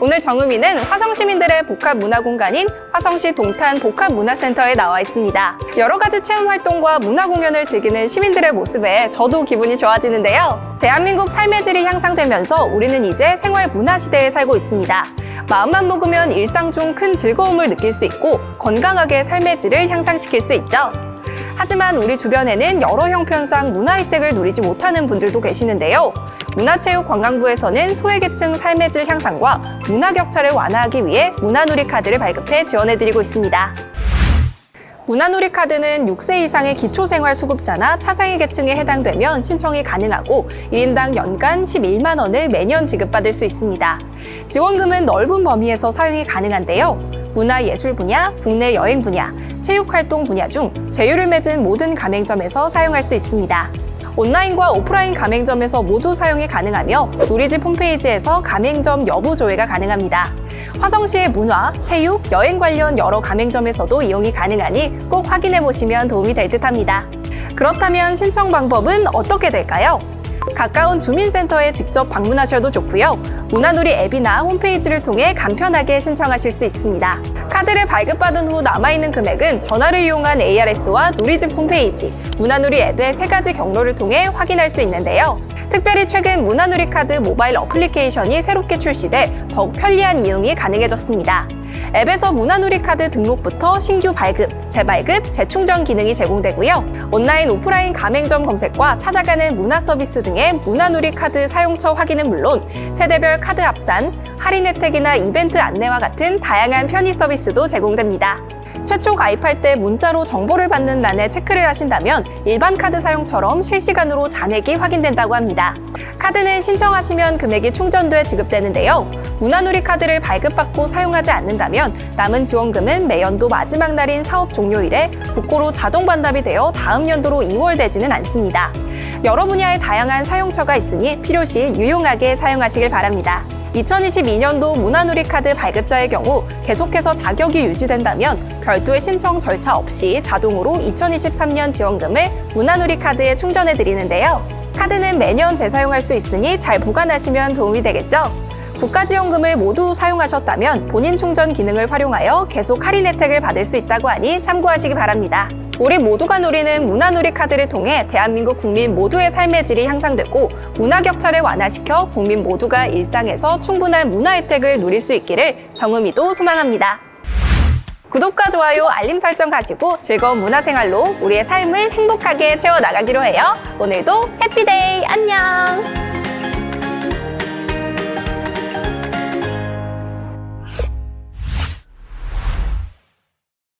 오늘 정음이는 화성 시민들의 복합 문화 공간인 화성시 동탄 복합 문화센터에 나와 있습니다. 여러 가지 체험 활동과 문화 공연을 즐기는 시민들의 모습에 저도 기분이 좋아지는데요. 대한민국 삶의 질이 향상되면서 우리는 이제 생활 문화 시대에 살고 있습니다. 마음만 먹으면 일상 중 큰 즐거움을 느낄 수 있고 건강하게 삶의 질을 향상시킬 수 있죠. 하지만 우리 주변에는 여러 형편상 문화 혜택을 누리지 못하는 분들도 계시는데요. 문화체육관광부에서는 소외계층 삶의 질 향상과 문화 격차를 완화하기 위해 문화누리 카드를 발급해 지원해드리고 있습니다. 문화누리 카드는 6세 이상의 기초생활수급자나 차상위 계층에 해당되면 신청이 가능하고 1인당 연간 11만 원을 매년 지급받을 수 있습니다. 지원금은 넓은 범위에서 사용이 가능한데요. 문화예술 분야, 국내 여행 분야, 체육활동 분야 중 제휴를 맺은 모든 가맹점에서 사용할 수 있습니다. 온라인과 오프라인 가맹점에서 모두 사용이 가능하며 누리집 홈페이지에서 가맹점 여부 조회가 가능합니다. 화성시의 문화, 체육, 여행 관련 여러 가맹점에서도 이용이 가능하니 꼭 확인해 보시면 도움이 될 듯합니다. 그렇다면 신청 방법은 어떻게 될까요? 가까운 주민센터에 직접 방문하셔도 좋고요. 문화누리 앱이나 홈페이지를 통해 간편하게 신청하실 수 있습니다. 카드를 발급받은 후 남아있는 금액은 전화를 이용한 ARS와 누리집 홈페이지, 문화누리 앱의 세 가지 경로를 통해 확인할 수 있는데요. 특별히 최근 문화누리 카드 모바일 어플리케이션이 새롭게 출시돼 더욱 편리한 이용이 가능해졌습니다. 앱에서 문화누리 카드 등록부터 신규 발급, 재발급, 재충전 기능이 제공되고요. 온라인, 오프라인 가맹점 검색과 찾아가는 문화 서비스 등의 문화누리 카드 사용처 확인은 물론 세대별 카드 합산, 할인 혜택이나 이벤트 안내와 같은 다양한 편의 서비스도 제공됩니다. 최초 가입할 때 문자로 정보를 받는 란에 체크를 하신다면 일반 카드 사용처럼 실시간으로 잔액이 확인된다고 합니다. 카드는 신청하시면 금액이 충전돼 지급되는데요. 문화누리 카드를 발급받고 사용하지 않는다면 남은 지원금은 매연도 마지막 날인 사업 종료일에 국고로 자동 반납이 되어 다음 연도로 이월되지는 않습니다. 여러 분야의 다양한 사용처가 있으니 필요시 유용하게 사용하시길 바랍니다. 2022년도 문화누리 카드 발급자의 경우 계속해서 자격이 유지된다면 별도의 신청 절차 없이 자동으로 2023년 지원금을 문화누리 카드에 충전해 드리는데요. 카드는 매년 재사용할 수 있으니 잘 보관하시면 도움이 되겠죠? 국가지원금을 모두 사용하셨다면 본인 충전 기능을 활용하여 계속 할인 혜택을 받을 수 있다고 하니 참고하시기 바랍니다. 우리 모두가 누리는 문화누리 카드를 통해 대한민국 국민 모두의 삶의 질이 향상되고 문화 격차를 완화시켜 국민 모두가 일상에서 충분한 문화 혜택을 누릴 수 있기를 정음이도 소망합니다. 구독과 좋아요, 알림 설정 가지고 즐거운 문화생활로 우리의 삶을 행복하게 채워나가기로 해요. 오늘도 해피데이!